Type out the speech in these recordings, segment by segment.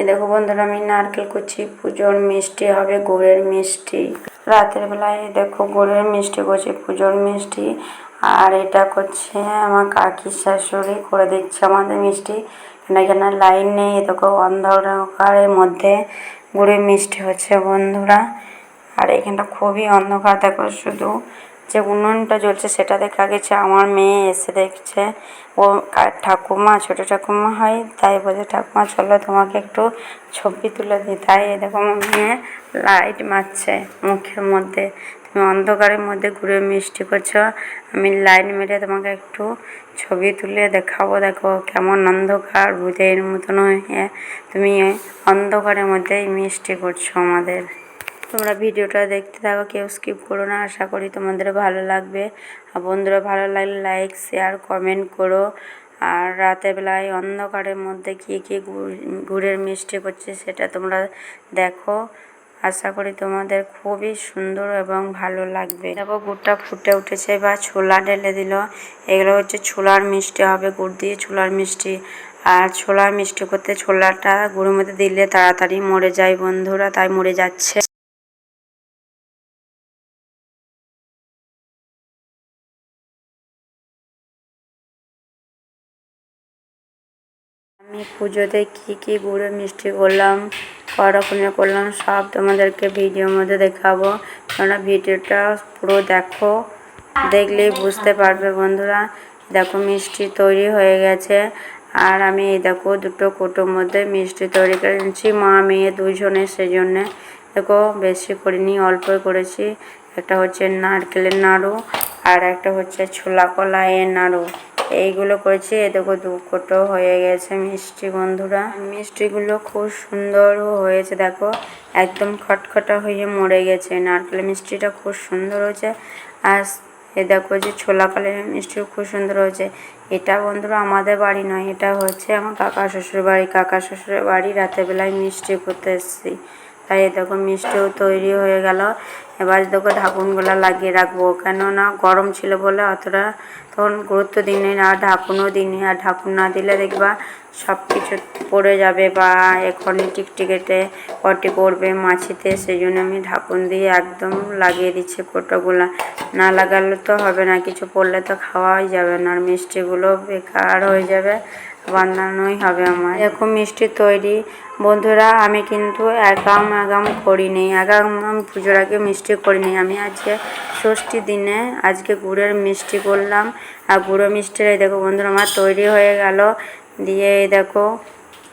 এই দেখো বন্ধুরা, আমি নারকেল করছি পুজোর মিষ্টি হবে গুড়ের মিষ্টি। রাতের বেলায় দেখো গুড়ের মিষ্টি করছি পুজোর মিষ্টি। আর এটা করছে আমার কাকির শাশুড়ি, করে দিচ্ছে আমাদের মিষ্টি। এখানে লাইন নেই দেখো অন্ধকারের মধ্যে গুড়ের মিষ্টি হচ্ছে বন্ধুরা। আর এখানটা খুবই অন্ধকার, দেখো শুধু যে উনুনটা জ্বলছে সেটা দেখা গেছে। আমার মেয়ে এসে দেখছে, ও ঠাকুমা, ছোট ঠাকুমা হয়, তাই বলে ঠাকুমা, চলো তোমাকে একটু ছবি তুলে দিই। তাই দেখো আমার মেয়ে লাইট মারছে মুখের মধ্যে। তুমি অন্ধকারের মধ্যে ঘুরে মিষ্টি করছ, আমি লাইট মেরে তোমাকে একটু ছবি তুলে দেখাবো। দেখো কেমন অন্ধকার, ভূতের মতন হয়ে তুমি অন্ধকারের মধ্যেই মিষ্টি করছ আমাদের। তোমরা ভিডিওটা দেখতে থাকো, কেউ স্কিপ করো না। আশা করি তোমাদের ভালো লাগবে। আর বন্ধুরা, ভালো লাগলে লাইক শেয়ার কমেন্ট করো। আর রাতের বেলায় অন্ধকারের মধ্যে কী কী গুড় গুড়ের মিষ্টি করছে সেটা তোমরা দেখো। আশা করি তোমাদের খুবই সুন্দর এবং ভালো লাগবে। দেখো, গুড়টা ফুটে উঠেছে বা ছোলা ঢেলে দিল। এগুলো হচ্ছে ছোলার মিষ্টি হবে, গুড় দিয়ে ছোলার মিষ্টি। আর ছোলার মিষ্টি করতে ছোলাটা গুড়ের মধ্যে দিলে তাড়াতাড়ি মরে যায় বন্ধুরা, তাই মরে যাচ্ছে। আমি পুজোতে কী কী গুঁড়ো মিষ্টি করলাম করকমে করলাম, সব তোমাদেরকে ভিডিওর মধ্যে দেখাবো। তোমরা ভিডিওটা পুরো দেখো, দেখলেই বুঝতে পারবে বন্ধুরা। দেখো মিষ্টি তৈরি হয়ে গেছে, আর আমি এই দেখো দুটো কোটোর মধ্যে মিষ্টি তৈরি করে নিচ্ছি মা, মেয়ে দুজনে সেই জন্যে দেখো বেশি করিনি, অল্পই করেছি। একটা হচ্ছে নারকেলের নাড়ু, আর একটা হচ্ছে ছোলা কলাইয়ের নাড়ু। এইগুলো করেছি। এ দেখো দু কোটো হয়ে গেছে মিষ্টি বন্ধুরা। মিষ্টিগুলো খুব সুন্দর হয়েছে দেখো। একদম খটখটা হয়ে মরে গেছে। নারকেল মিষ্টিটা খুব সুন্দর হয়েছে। আর এ দেখো যে ছোলা কালের মিষ্টিও খুব সুন্দর হয়েছে। এটা বন্ধুরা আমাদের বাড়ি নয়, এটা হচ্ছে আমার কাকা শ্বশুর বাড়ি কাকা শ্বশুরের বাড়ি রাতের বেলায় মিষ্টি করতে এসেছি। তাই দেখো মিষ্টিও তৈরি হয়ে গেল। এবার দেখো ঢাকুনগুলো লাগিয়ে রাখব। কেননা গরম ছিল বলে অতটা তখন গুরুত্ব দিইনি আর ঢাকুনও দিইনি। আর ঢাকুন না দিলে দেখবা সব কিছু পড়ে যাবে বা এখনই টিকটিকেতে পটি পড়বে মাছিতে। সেই জন্য আমি ঢাকুন দিয়ে একদম লাগিয়ে দিচ্ছি কোটোগুলো। না লাগালে তো হবে না, কিছু পড়লে তো খাওয়াই যাবে না। আর মিষ্টিগুলো বেকার হয়ে যাবে। বানানোই হবে আমার। এরকম মিষ্টি তৈরি। বন্ধুরা আমি কিন্তু একাম একাম করিনি। একাম আমি পুজোর আগে মিষ্টি করিনি। আমি আজকে ষষ্ঠী দিনে আজকে গুড়ের মিষ্টি করলাম। আর গুঁড়ো মিষ্টির এই দেখো বন্ধুরা আমার তৈরি হয়ে গেল। দিয়ে এই দেখো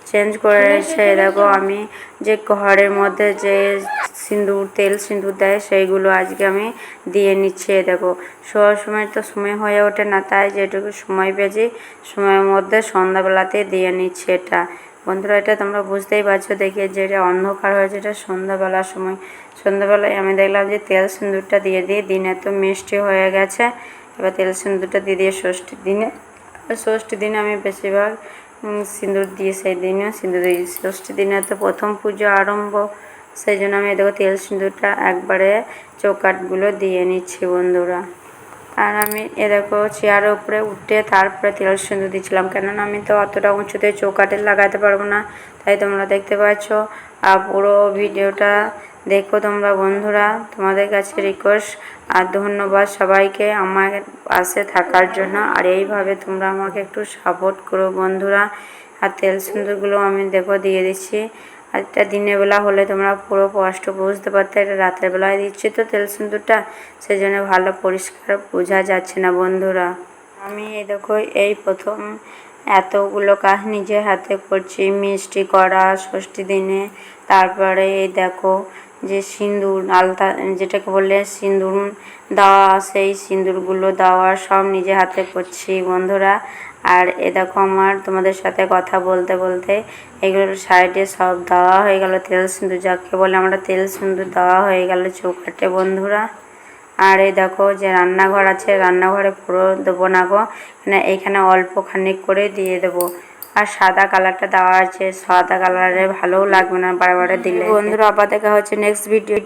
চেঞ্জ করে এসে দেখো আমি যে ঘরের মধ্যে যে সিঁদুর, তেল সিঁদুর দেয়, সেইগুলো আজকে আমি দিয়ে নিচ্ছি দেখো। শোয়ার সময় তো সময় হয়ে ওঠে না, তাই যেটুকু সময় পেয়েছি, সময়ের মধ্যে সন্ধ্যাবেলাতে দিয়ে নিচ্ছি এটা। বন্ধুরা, এটা তোমরা বুঝতেই পারছ, দেখে যে এটা অন্ধকার হয়েছে, এটা সন্ধ্যাবেলার সময়। সন্ধ্যাবেলায় আমি দেখলাম যে তেল সিঁদুরটা দিয়ে দিয়ে দিনে তো মিষ্টি হয়ে গেছে। এবার তেল সিঁদুরটা দিয়ে দিয়ে ষষ্ঠীর দিনে ষষ্ঠীর দিনে আমি বেশিরভাগ সিঁদুর দিয়ে সেই দিনেও সিঁদুর দিই ষষ্ঠী দিনে তো প্রথম পুজো আরম্ভ সেই জন্য আমি দেখো তেল সিঁদুরটা একবারে চৌকাটগুলো দিয়ে নিচ্ছি বন্ধুরা। আর আমি এ দেখো চেয়ারের উপরে উঠে তারপরে তেল সিঁদুর দিচ্ছিলাম, কেননা আমি তো অতটা উঁচুতে চৌকাটে লাগাতে পারব না, তাই তোমরা দেখতে পাচ্ছ। আর পুরো ভিডিওটা দেখো তোমরা বন্ধুরা, তোমাদের কাছে রিকোয়েস্ট আর ধন্যবাদ সবাইকে আমার পাশে থাকার জন্য। আর এইভাবে তোমরা আমাকে একটু সাপোর্ট করো বন্ধুরা। আর তেল সিঁদুরগুলো আমি দেখো দিয়ে দিচ্ছি। আর এটা দিনের বেলা হলে তোমরা পুরো স্পষ্ট বুঝতে পারতে, এটা রাতের বেলায় দিচ্ছি তো তেল সিঁদুরটা সেই জন্য ভালো পরিষ্কার বোঝা যাচ্ছে না বন্ধুরা। আমি এই দেখো, এই প্রথম এতগুলো কাজ নিজে হাতে করছি, মিষ্টি করা, ষষ্ঠী দিনে, তারপরে এই দেখো যে সিঁদুর, আলতা, যেটাকে বললে সিঁদুর দেওয়া সেই সিঁদুরগুলো দেওয়া সব নিজে হাতে করছি বন্ধুরা। আর এ দেখো আমার তোমাদের সাথে কথা বলতে বলতে এগুলোর সাইডে সব দেওয়া হয়ে গেল, তেল সিঁদুর, যাকে বলে আমরা তেল সিঁদুর দেওয়া হয়ে গেল চৌকাটে বন্ধুরা। আর এই দেখো যে রান্নাঘর আছে, রান্নাঘরে পুরো দেবো না গো এইখানে অল্প খানিক করে দিয়ে দেবো। আর সাদা কালারটা দেওয়া আছে। সাদা কালারে ভালোও লাগবে না বারে বারে দিলে। বন্ধুরা, আবার দেখা হচ্ছে নেক্সট ভিডিও